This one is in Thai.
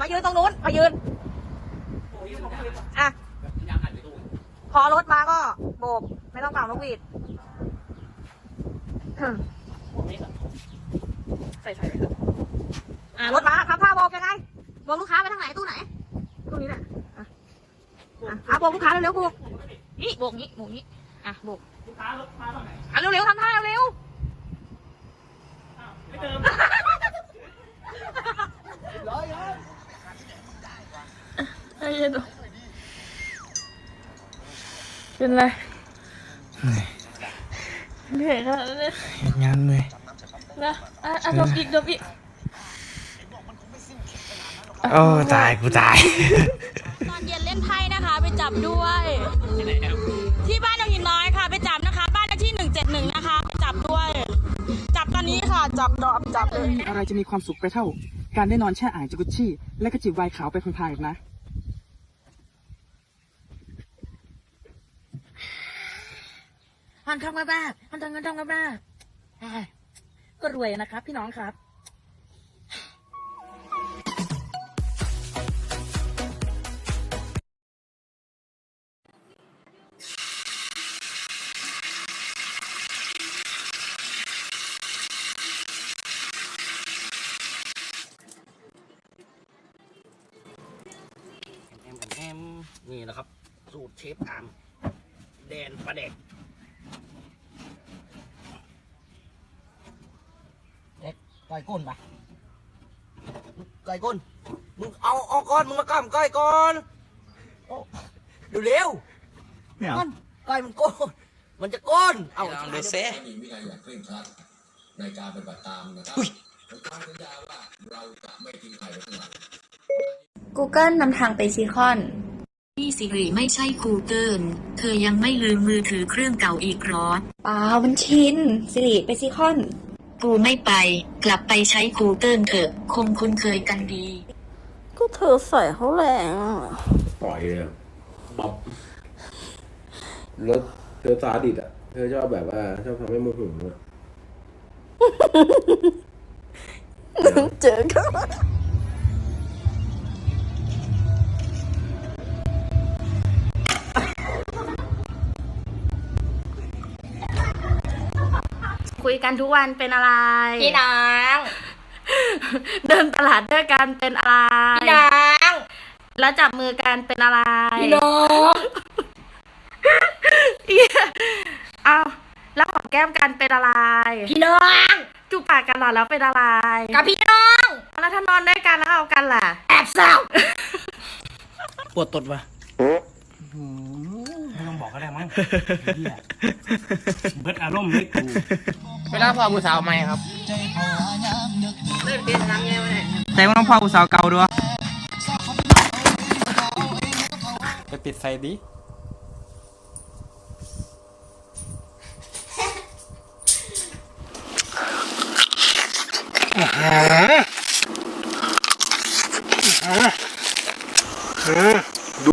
มายืนตรงนู้น มายืน อะ พอรถมาก็โบก ไม่ต้องเป่านกหวีดใส่ใส่ไปเถอะอะรถมาทำท่าโบกยังไงโบกลูกค้าไปทางไหนตู้ไหนตู้นี้แหละอะอะอะโบกลูกค้าเร็วๆโบกนี่โบกนี้โบกนี้อะโบกลูกค้ารถมาตอนไหนอะเร็วๆทำท่าเร็วๆไม่เติม ไอ้เหี้ย เป็นไรเหนื่อยขนาดนั้นเลยเฮ็ดงานเลยนะอะอะดมอีกดมอีกโอ้ตายกูตาย ตอนเย็นเล่นไพ่นะคะ ไปจับด้วย ที่บ้านดงหินน้อยค่ะ ไปจับนะคะ บ้านเลขที่หนึ่งเจ็ดหนึ่งนะคะไปจับด้วย จับตอนนี้ค่ะ จับดอกจับเลย อะไรจะมีความสุขไปเท่า การได้นอนแช่อ่างจากุชชี่ และก็จิบไวน์ขาวไปพลางๆอีกนะ มันทำกันบ้างมันทำกันทำกันบ้างอ่าก็รวยนะครับ พี่น้องครับแอมแอมนี่แหละครับ สูตรเชฟอามแดนปลาแดกเด็กก้ อยก้นปะก้อยก้น มึงเอาเอาก้อน มึงมากำก้อยก่อนโอ้เร็วๆไม่เอามันก้อยมันก้น มันจะก้น เอาลองดูเซ่มีวินัยอย่างเคร่งครัดในการปฏิบัติตามนะครับผมกล้าสัญญาว่าเราจะไม่ทิ้งใครไว้ข้างหลัง Google นำทางไปซีคอนนี่สิริไม่ใช่ Google เธอยังไม่ลืมมือถือเครื่องเก่าอีกเหรอเปล่ามันชินสิริไปซีคอน กูไม่ไป กลับไปใช้ Google เถอะ คงคุ้นเคยกันดี ก็เธอใส่เขาแรงอะปล่อยเลยอะบ๊อบแล้วเธอซาดิสอะ เธอชอบแบบว่าชอบทำให้โมโหอะ เจอกัน คุยกันทุกวันเป็นอะไร พี่นางเดินตลาดด้วยกันเป็นอะไร พี่นางแล้วจับมือกันเป็นอะไร พี่น้องเหี้ยเอาแล้วหอมแก้มกันเป็นอะไร พี่น้องจูบปากกันเหรอแล้วเป็นอะไร กับพี่น้องแล้วถ้านอนด้วยกันแล้วเอากันล่ะ แอบเศร้าปวดตดวะไม่ต้องบอกก็ได้มั้งเหี้ยเบิดอารมณ์ไม่กู เวลาพอผู้สาวใหม่ครับแต่ว่าต้องพ่ออุตสาวเก่าด้วยไปปิดไฟดิดู